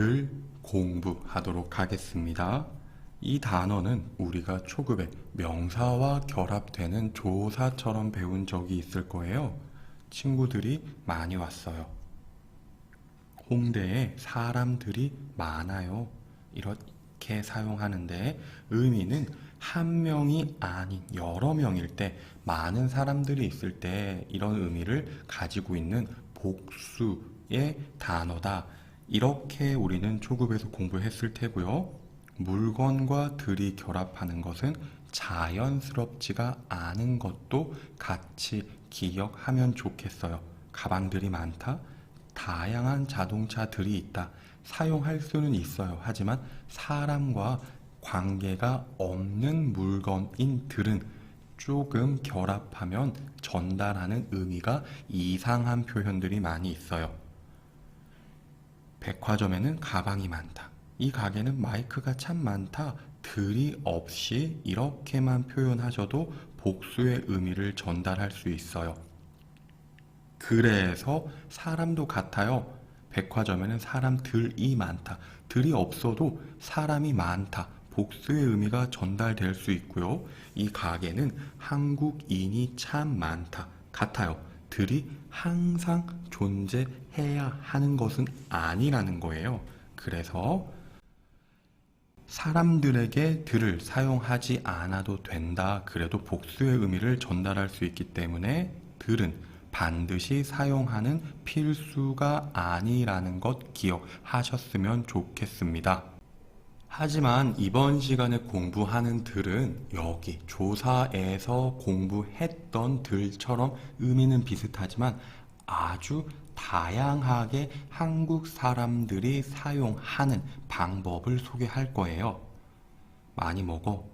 들 공부하도록 하겠습니다. 이 단어는 우리가 초급에 명사와 결합되는 조사처럼 배운 적이 있을 거예요. 친구들이 많이 왔어요. 홍대에 사람들이 많아요. 이렇게 사용하는데 의미는 한 명이 아닌 여러 명일 때 많은 사람들이 있을 때 이런 의미를 가지고 있는 복수의 단어다. 이렇게 우리는 초급에서 공부했을 테고요. 물건과 들이 결합하는 것은 자연스럽지가 않은 것도 같이 기억하면 좋겠어요. 가방들이 많다. 다양한 자동차들이 있다. 사용할 수는 있어요. 하지만 사람과 관계가 없는 물건인 들은 조금 결합하면 전달하는 의미가 이상한 표현들이 많이 있어요. 백화점에는 가방이 많다. 이 가게는 마이크가 참 많다. 들이 없이 이렇게만 표현하셔도 복수의 의미를 전달할 수 있어요. 그래서 사람도 같아요. 백화점에는 사람들이 많다. 들이 없어도 사람이 많다. 복수의 의미가 전달될 수 있고요. 이 가게는 한국인이 참 많다. 같아요. 들이 항상 존재해야 하는 것은 아니라는 거예요. 그래서 사람들에게 들을 사용하지 않아도 된다. 그래도 복수의 의미를 전달할 수 있기 때문에 들은 반드시 사용하는 필수가 아니라는 것 기억하셨으면 좋겠습니다. 하지만 이번 시간에 공부하는 들은 여기 조사에서 공부했던 들처럼 의미는 비슷하지만 아주 다양하게 한국 사람들이 사용하는 방법을 소개할 거예요. 많이 먹어.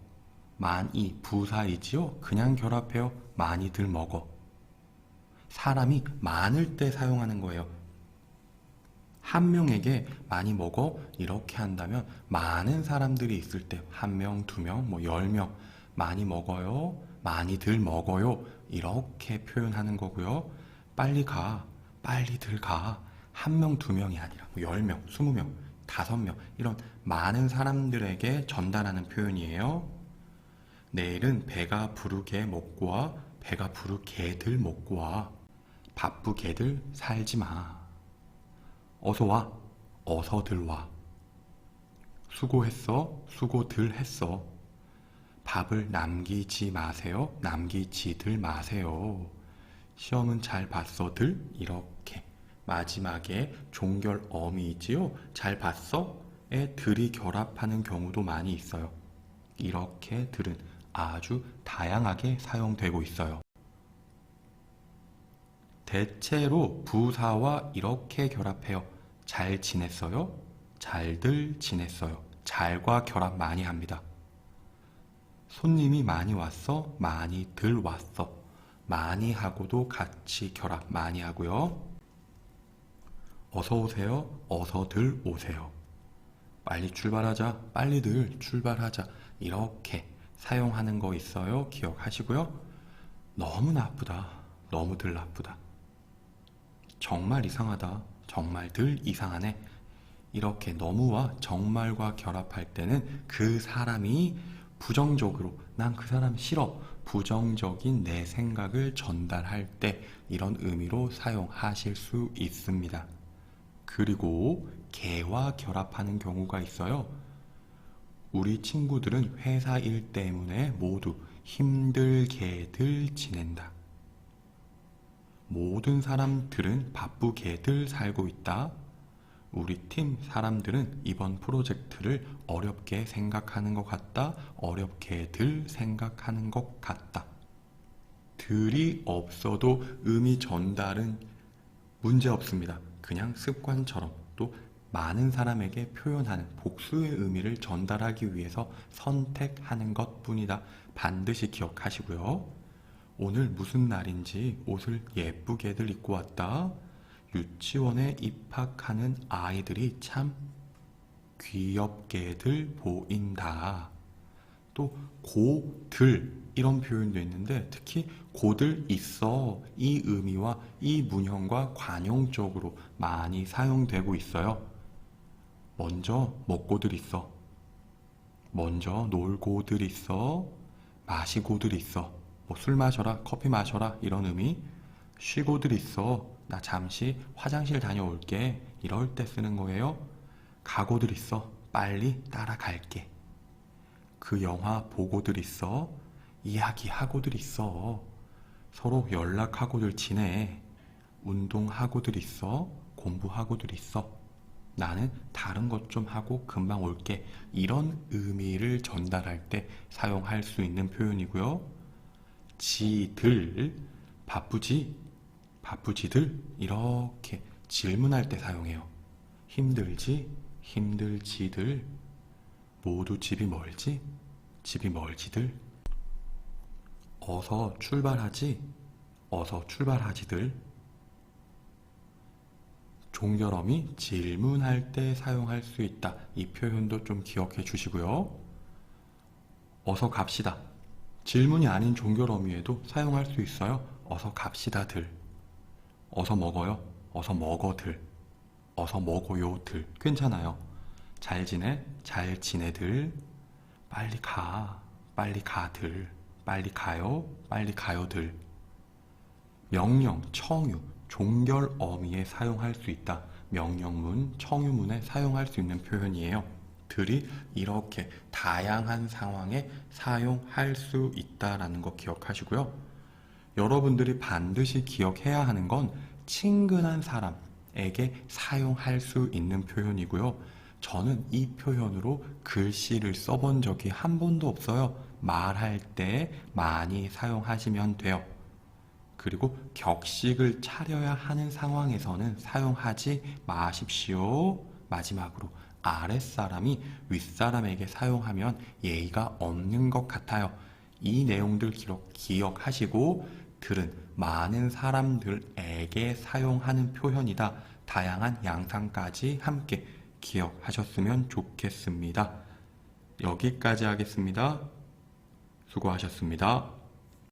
많이 부사이지요? 그냥 결합해요. 많이들 먹어. 사람이 많을 때 사용하는 거예요. 한 명에게 많이 먹어 이렇게 한다면 많은 사람들이 있을 때 한 명, 두 명, 뭐 열 명 많이 먹어요. 많이들 먹어요. 이렇게 표현하는 거고요. 빨리 가. 빨리들 가. 한 명, 두 명이 아니라 뭐 열 명, 스무 명, 다섯 명 이런 많은 사람들에게 전달하는 표현이에요. 내일은 배가 부르게 먹고 와. 배가 부르게들 먹고 와. 바쁘게들 살지 마. 어서 와. 어서들 와. 수고했어. 수고들 했어. 밥을 남기지 마세요. 남기지들 마세요. 시험은 잘 봤어들? 이렇게. 마지막에 종결 어미이지요? 잘 봤어? 에 들이 결합하는 경우도 많이 있어요. 이렇게 들은 아주 다양하게 사용되고 있어요. 대체로 부사와 이렇게 결합해요. 잘 지냈어요? 잘들 지냈어요. 잘과 결합 많이 합니다. 손님이 많이 왔어? 많이 들 왔어. 많이 하고도 같이 결합 많이 하고요. 어서 오세요. 어서들 오세요. 빨리 출발하자. 빨리들 출발하자. 이렇게 사용하는 거 있어요. 기억하시고요. 너무 나쁘다. 너무들 나쁘다. 정말 이상하다. 정말들 이상하네. 이렇게 너무와 정말과 결합할 때는 그 사람이 부정적으로 난 그 사람 싫어. 부정적인 내 생각을 전달할 때 이런 의미로 사용하실 수 있습니다. 그리고 개와 결합하는 경우가 있어요. 우리 친구들은 회사 일 때문에 모두 힘들게들 지낸다. 모든 사람들은 바쁘게들 살고 있다. 우리 팀 사람들은 이번 프로젝트를 어렵게 생각하는 것 같다. 어렵게들 생각하는 것 같다. 들이 없어도 의미 전달은 문제 없습니다. 그냥 습관처럼 또 많은 사람에게 표현하는 복수의 의미를 전달하기 위해서 선택하는 것 뿐이다. 반드시 기억하시고요. 오늘 무슨 날인지 옷을 예쁘게들 입고 왔다. 유치원에 입학하는 아이들이 참 귀엽게들 보인다. 또 고들 이런 표현도 있는데 특히 고들 있어 이 의미와 이 문형과 관용적으로 많이 사용되고 있어요. 먼저 먹고들 있어. 먼저 놀고들 있어. 마시고들 있어. 뭐 술 마셔라, 커피 마셔라 이런 의미. 쉬고들 있어. 나 잠시 화장실 다녀올게. 이럴 때 쓰는 거예요. 가고들 있어. 빨리 따라갈게. 그 영화 보고들 있어. 이야기하고들 있어. 서로 연락하고들 지내. 운동하고들 있어. 공부하고들 있어. 나는 다른 것 좀 하고 금방 올게. 이런 의미를 전달할 때 사용할 수 있는 표현이고요. 지들, 바쁘지? 바쁘지들? 이렇게 질문할 때 사용해요. 힘들지? 힘들지들? 모두 집이 멀지? 집이 멀지들? 어서 출발하지? 어서 출발하지들? 종결어미 질문할 때 사용할 수 있다. 이 표현도 좀 기억해 주시고요. 어서 갑시다. 질문이 아닌 종결어미에도 사용할 수 있어요. 어서 갑시다들. 어서 먹어요. 어서 먹어들. 어서 먹어요들. 괜찮아요. 잘 지내? 잘 지내들. 빨리 가. 빨리 가들. 빨리 가요. 빨리 가요들. 명령, 청유, 종결 어미에 사용할 수 있다. 명령문, 청유문에 사용할 수 있는 표현이에요. 들이 이렇게 다양한 상황에 사용할 수 있다라는 거 기억하시고요. 여러분들이 반드시 기억해야 하는 건 친근한 사람에게 사용할 수 있는 표현이고요. 저는 이 표현으로 글씨를 써본 적이 한 번도 없어요. 말할 때 많이 사용하시면 돼요. 그리고 격식을 차려야 하는 상황에서는 사용하지 마십시오. 마지막으로 아랫사람이 윗사람에게 사용하면 예의가 없는 것 같아요. 이 내용들 기록, 기억하시고 들은 많은 사람들에게 사용하는 표현이다. 다양한 양상까지 함께 기억하셨으면 좋겠습니다. 여기까지 하겠습니다. 수고하셨습니다.